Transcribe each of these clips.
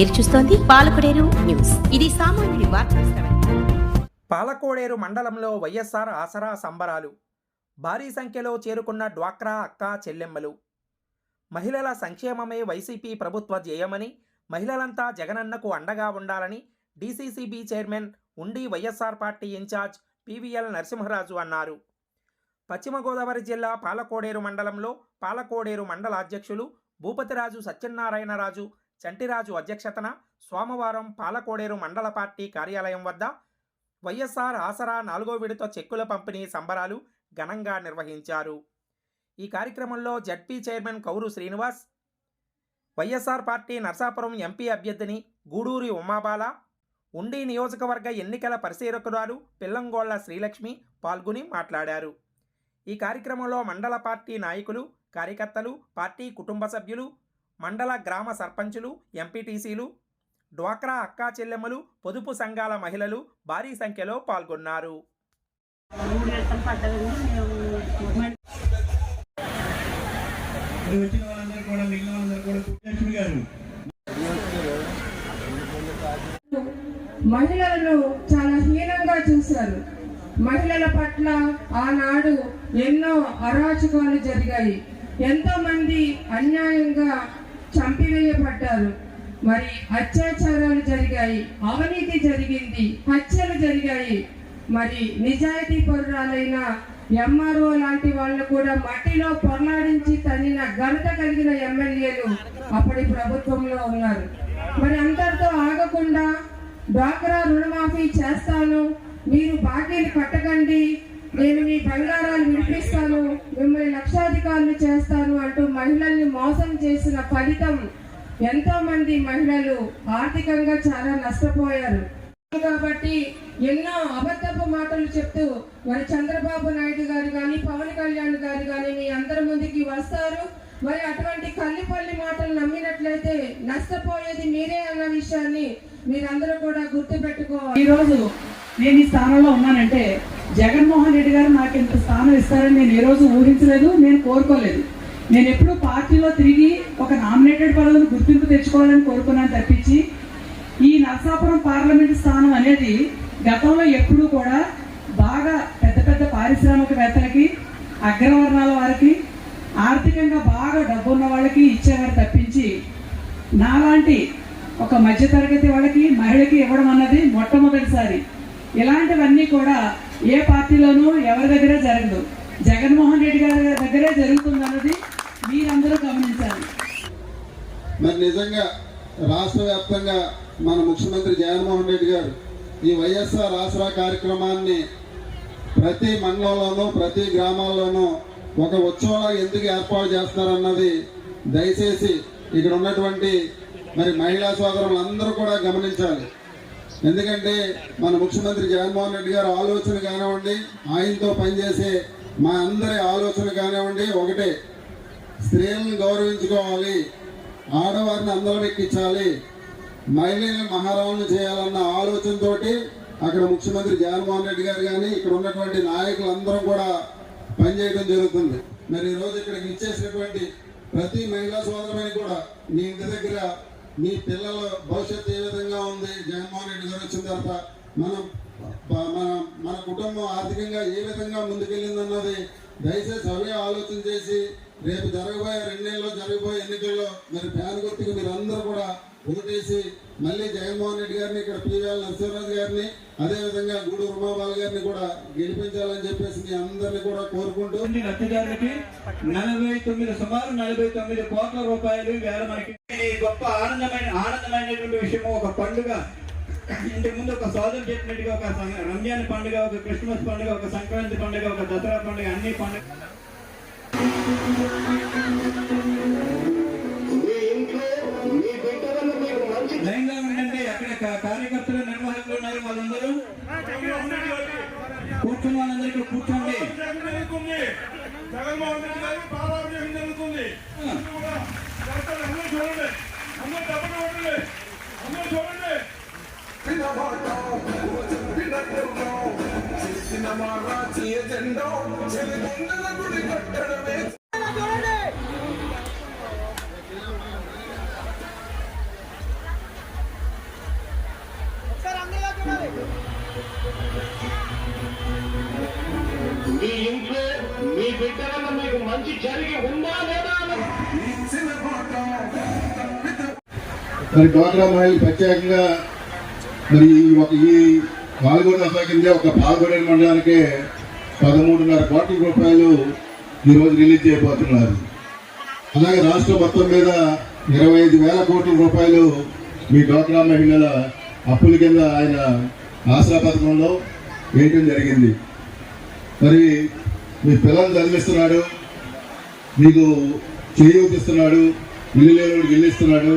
మీరు చూస్తోంది పాలకొడేరు న్యూస్. ఇది సామాన్యుడి పాలకోడేరు మండలంలో వైఎస్ఆర్ ఆసరా సంబరాలు. భారీ సంఖ్యలో చేరుకున్న డ్వాక్రా అక్క చెల్లెమ్మలు. మహిళల సంక్షేమమే వైసీపీ ప్రభుత్వ ధ్యేయమని మహిళలంతా జగనన్నకు అండగా ఉండాలని డీసీసీబీ చైర్మన్ ఉండి YSR party incharge PVL Narasimharaju అన్నారు. పశ్చిమ గోదావరి జిల్లా పాలకోడేరు మండలంలో పాలకోడేరు మండల అధ్యక్షులు భూపతిరాజు సత్యనారాయణరాజు చంటిరాజు అధ్యక్షతన సోమవారం పాలకోడేరు మండల పార్టీ కార్యాలయం వద్ద వైఎస్ఆర్ ఆసరా నాలుగో విడత చెక్కుల పంపిణీ సంబరాలు ఘనంగా నిర్వహించారు. ఈ కార్యక్రమంలో ZP chairman Kauru Srinivas YSR party Narsapuram MP అభ్యర్థిని గూడూరి ఉమాబాల ఉండి నియోజకవర్గ ఎన్నికల పరిశీలకురాలు పిల్లంగోళ్ళ శ్రీలక్ష్మి పాల్గొని మాట్లాడారు. ఈ కార్యక్రమంలో మండల పార్టీ నాయకులు కార్యకర్తలు పార్టీ కుటుంబ సభ్యులు మండల గ్రామ సర్పంచులు ఎంపీటీసీలు డ్వాక్రా అక్కా చెల్లెమ్మలు పొదుపు సంఘాల మహిళలు భారీ సంఖ్యలో పాల్గొన్నారు. మహిళలను చాలా హీనంగా చూశారు. మహిళల పట్ల ఆనాడు ఎన్నో అరాచకాలు జరిగాయి. ఎంతో మంది అన్యాయంగా చంపివేయబడ్డారు. మరి అత్యాచారాలు జరిగాయి అవినీతి జరిగింది హత్యలు జరిగాయి. మరి నిజాయితీ పరురాలైన ఎంఆర్ఓ లాంటి వాళ్ళు కూడా మట్టిలో పొరలాడించి తన్నిన ఘనత కలిగిన ఎమ్మెల్యేలు అప్పటి ప్రభుత్వంలో ఉన్నారు. మరి అంతటితో ఆగకుండా డ్వాక్రా రుణమాఫీ చేస్తాను మీరు బాకీలు కట్టకండి నేను మీ బంగారాలు విడిపిస్తాను మిమ్మల్ని లక్షాధికారులు చేస్తాను అంటూ మహిళల్ని మోసం చేసిన ఫలితం ఎంతో మంది మహిళలు ఆర్థికంగా చాలా నష్టపోయారు. కాబట్టి ఎన్నో అబద్ధపు మాటలు చెప్తూ మరి చంద్రబాబు నాయుడు గారు కానీ పవన్ కళ్యాణ్ గారు కానీ మీ అందరి ముందుకి వస్తారు. మరి అటువంటి కల్లిపల్లి మాటలు నమ్మినట్లయితే నష్టపోయేది మీరే అన్న విషయాన్ని మీరందరూ కూడా గుర్తు పెట్టుకోవాలి నేను ఈ స్థానంలో ఉన్నానంటే జగన్మోహన్ రెడ్డి గారు నాకు ఇంత స్థానం ఇస్తారని నేను ఏ రోజు ఊహించలేదు నేను కోరుకోలేదు. నేను ఎప్పుడూ పార్టీలో తిరిగి ఒక నామినేటెడ్ పదవిని గుర్తింపు తెచ్చుకోవాలని కోరుకున్నాను తప్పించి ఈ నరసాపురం పార్లమెంట్ స్థానం అనేది గతంలో ఎప్పుడూ కూడా బాగా పెద్ద పెద్ద పారిశ్రామికవేత్తలకి అగ్రవర్ణాల వారికి ఆర్థికంగా బాగా డబ్బున్న వాళ్ళకి ఇచ్చేవారు తప్పించి నాలాంటి ఒక మధ్యతరగతి వాళ్ళకి మహిళకి ఇవ్వడం అన్నది మొట్టమొదటిసారి. ఇలాంటివన్నీ కూడా ఏ పార్టీలోనూ ఎవరి దగ్గర జరగదు. జగన్మోహన్ రెడ్డి గారి దగ్గరే జరుగుతుంది అన్నది మీరందరూ గమనించాలి. మరి నిజంగా రాష్ట్ర వ్యాప్తంగా మన ముఖ్యమంత్రి జగన్మోహన్ రెడ్డి గారు ఈ వైఎస్ఆర్ ఆసరా కార్యక్రమాన్ని ప్రతి మండలంలోనూ ప్రతి గ్రామాల్లోనూ ఒక ఉత్సవం ఎందుకు ఏర్పాటు చేస్తున్నారన్నది దయచేసి ఇక్కడ ఉన్నటువంటి మరి మహిళా సోదరులందరూ కూడా గమనించాలి. ఎందుకంటే మన ముఖ్యమంత్రి జగన్మోహన్ రెడ్డి గారు ఆలోచన కానివ్వండి ఆయనతో పనిచేసే మా అందరి ఆలోచన కానివ్వండి ఒకటే. స్త్రీలను గౌరవించుకోవాలి ఆడవారిని అందరం ఎక్కించాలి మహిళలను మహారాణులు చేయాలన్న ఆలోచనతోటి అక్కడ ముఖ్యమంత్రి జగన్మోహన్ రెడ్డి గారు కానీ ఇక్కడ ఉన్నటువంటి నాయకులందరం కూడా పనిచేయడం జరుగుతుంది. మరి ఈరోజు ఇక్కడికి ఇచ్చేసినటువంటి ప్రతి మహిళా సోదరమని కూడా మీ ఇంటి దగ్గర మీ పిల్లల భవిష్యత్తు ఏ విధంగా ఉంది? జగన్మోహన్ రెడ్డి గారు వచ్చిన తర్వాత మనం మన మన కుటుంబం ఆర్థికంగా ఏ విధంగా ముందుకెళ్ళిందన్నది దయచేసి అవే ఆలోచన చేసి రేపు జరగబోయే రెండేళ్ళలో జరగబోయే ఎన్నికల్లో మరి ఫ్యాన్ గుర్తుకు మీరు అందరూ కూడా ఓటేసి మళ్ళీ జగన్మోహన్ రెడ్డి గారిని ఇక్కడ పివిఎల్ నరసింహరాజు గారిని అదేవిధంగా గూడూరు ఉమాబాల గారిని కూడా గెలిపించాలని చెప్పేసి మీ అందరినీ కూడా కోరుకుంటూ మంది లబ్ధిదారులకి నలభై తొమ్మిది సుమారు నలభై తొమ్మిది కోట్ల రూపాయలు వేల మనకి గొప్ప ఆనందమైన ఆనందమైనటువంటి విషయము. ఒక పండుగ. ఇంతకు ముందు ఒక సోదరు చెప్పినట్టుగా ఒక రంజాన్ పండుగ ఒక క్రిస్మస్ పండుగ ఒక సంక్రాంతి పండుగ ఒక దసరా పండుగ అన్ని పండుగ లైన్లో ఉండండి. అక్కడ కార్యకర్తలు నిర్వాహకులు ఉన్నారు వాళ్ళందరూ. కూర్చున్న వాళ్ళందరికీ కూర్చోండి. జగన్మోహన్ రెడ్డి గారు జరుగుతుంది అందరూ అందరూ చూడండి అందరూ డబ్బులు కొట్టండి అందరూ చూడండి చూడండి మీ ఇంట్లో మీ మీకు మంచి జరిగి ఉందా లేదా మరి డ్వాక్రా మహిళ ప్రత్యేకంగా మరి ఒక ఈ పాల్గొండ కింద ఒక పాల్గొనే మండలానికే పదమూడున్నర కోట్ల రూపాయలు ఈరోజు రిలీజ్ చేయబోతున్నారు. అలాగే రాష్ట్రం మొత్తం మీద ఇరవై ఐదు వేల కోట్ల రూపాయలు మీ డ్వాక్రా మహిళల అప్పుల కింద ఆయన ఆశా పథకంలో వేయటం జరిగింది. మరి మీ పిల్లల్ని చదివిస్తున్నాడు మీకు చేయూతిస్తున్నాడు ఇల్లు లేని ఇల్లు ఇస్తున్నాడు.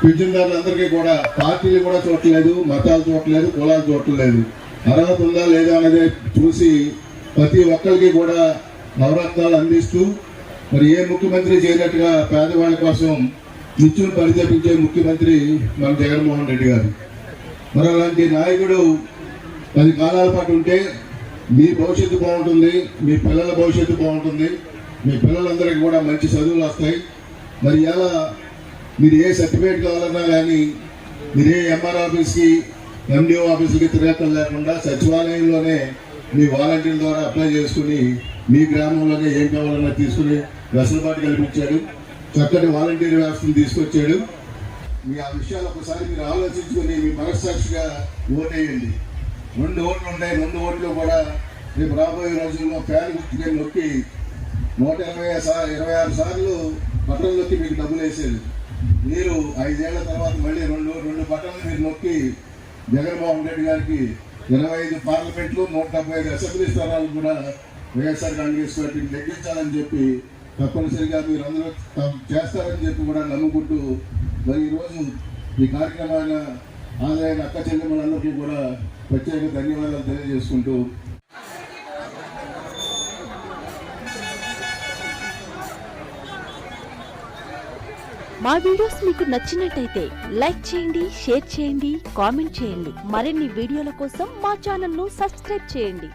పింఛన్దారులందరికీ కూడా పార్టీలు కూడా చూడట్లేదు మతాలు చూడట్లేదు కులాలు చూడట్లేదు. అర్హత ఉందా లేదా అనేది చూసి ప్రతి ఒక్కరికి కూడా నవరత్నాలు అందిస్తూ మరి ఏ ముఖ్యమంత్రి చేయనట్టుగా పేదవాళ్ళ కోసం నిత్యం పరితపించే ముఖ్యమంత్రి మన జగన్మోహన్ రెడ్డి గారు. మరి అలాంటి నాయకుడు పది కాలాల పాటు ఉంటే మీ భవిష్యత్తు బాగుంటుంది మీ పిల్లల భవిష్యత్తు బాగుంటుంది మీ పిల్లలందరికీ కూడా మంచి చదువులు వస్తాయి. మరి ఎలా మీరు ఏ సర్టిఫికేట్ కావాలన్నా కానీ మీరు ఏ ఎంఆర్ ఆఫీస్కి ఎండిఓ ఆఫీస్కి తిరగటం లేకుండా సచివాలయంలోనే మీ వాలంటీర్ ద్వారా అప్లై చేసుకుని మీ గ్రామంలోనే ఏం కావాలన్నా తీసుకుని వెసులుబాటు కల్పించాడు. చక్కటి వాలంటీర్ వ్యవస్థను తీసుకొచ్చాడు. మీ ఆ విషయాలు ఒకసారి మీరు ఆలోచించుకొని మీ మనస్సాక్షిగా ఓటేయండి. రెండు ఓట్లు ఉంటాయి రెండు ఓట్లు కూడా రేపు రాబోయే రోజుల్లో ఫ్యాన్ గుర్తుకొని నొక్కి నూట ఇరవై సార్ ఇరవై ఆరు సార్లు బట్టలు నొక్కి మీకు డబ్బులు వేసేది. మీరు ఐదేళ్ళ తర్వాత మళ్ళీ రెండు రెండు బట్టలు మీరు నొక్కి జగన్మోహన్ రెడ్డి గారికి ఇరవై ఐదు పార్లమెంట్లు నూట డెబ్బై ఐదు అసెంబ్లీ స్థానాలు కూడా వైఎస్ఆర్ కాంగ్రెస్ పార్టీని లెక్కించాలని చెప్పి తప్పనిసరిగా మీరు అందరూ చేస్తారని చెప్పి కూడా నమ్ముకుంటూ మరి ఈరోజు ఈ కార్యక్రమాన్ని ఆదాయ అక్క చెల్లెమ్మలందరికీ కూడా ప్రత్యేక ధన్యవాదాలు తెలియజేసుకుంటూ మా వీడియోస్ మీకు నచ్చినట్టయితే లైక్ చేయండి షేర్ చేయండి కామెంట్ చేయండి. మరిన్ని వీడియోల కోసం మా ఛానల్ను సబ్స్క్రైబ్ చేయండి.